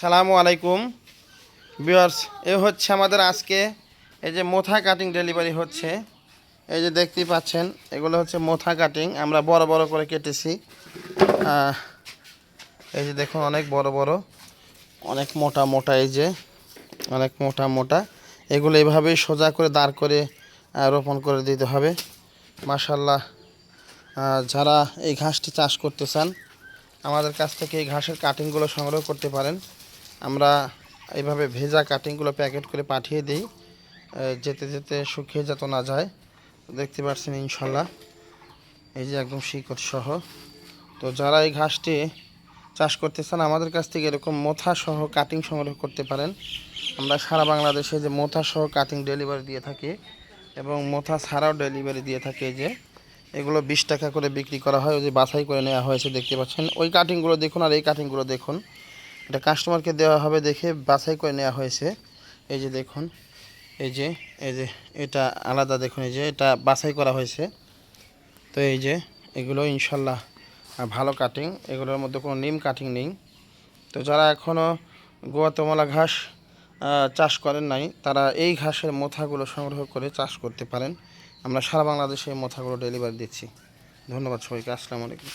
সালামু আলাইকুম। বিয়ার্স এ হচ্ছে আমাদের আজকে এই যে মোথা কাটিং ডেলিভারি হচ্ছে। এই যে দেখতেই পাচ্ছেন, এগুলো হচ্ছে মোথা কাটিং। আমরা বড় বড় করে কেটেছি। এই যে দেখুন, অনেক বড় বড়, অনেক মোটা মোটা এই যে, অনেক মোটা মোটা। এগুলো এভাবেই সোজা করে দাঁড় করে রোপণ করে দিতে হবে। মাশাল্লাহ যারা এই ঘাসটি চাষ করতে চান, আমাদের কাছ থেকে এই ঘাসের কাটিংগুলো সংগ্রহ করতে পারেন। আমরা এইভাবে ভেজা কাটিংগুলো প্যাকেট করে পাঠিয়ে দিই যেতে যেতে শুকিয়ে যত না যায়। দেখতে পাচ্ছেন ইনশাল্লাহ, এই যে একদম শিকড় সহ। তো যারা এই ঘাসটি চাষ করতে চান, আমাদের কাছ থেকে এরকম মোথা সহ কাটিং সংগ্রহ করতে পারেন। আমরা সারা বাংলাদেশে যে মোথা সহ কাটিং ডেলিভারি দিয়ে থাকি এবং মোথা ছাড়াও ডেলিভারি দিয়ে থাকি যে, এগুলো বিশ টাকা করে বিক্রি করা হয়, ওই যে বাছাই করে নেওয়া হয়েছে, দেখতে পাচ্ছেন। ওই কাটিংগুলো দেখুন আর এই কাটিংগুলো দেখুন। এটা কাস্টমারকে দেওয়া হবে দেখে বাছাই করে নেওয়া হয়েছে। এই যে দেখুন, এই যে এই যে, এটা আলাদা দেখুন, এই যে, এটা বাছাই করা হয়েছে। তো এই যে, এগুলো ইনশাল্লাহ ভালো কাটিং এগুলোর মধ্যে কোনো নিম কাটিং নেই। তো যারা এখনও গোয়াতমলা ঘাস চাষ করেন নাই, তারা এই ঘাসের মোথাগুলো সংগ্রহ করে চাষ করতে পারেন। আমরা সারা বাংলাদেশে মোথাগুলো ডেলিভারি দিচ্ছি। ধন্যবাদ সবাইকে, আসসালামু আলাইকুম।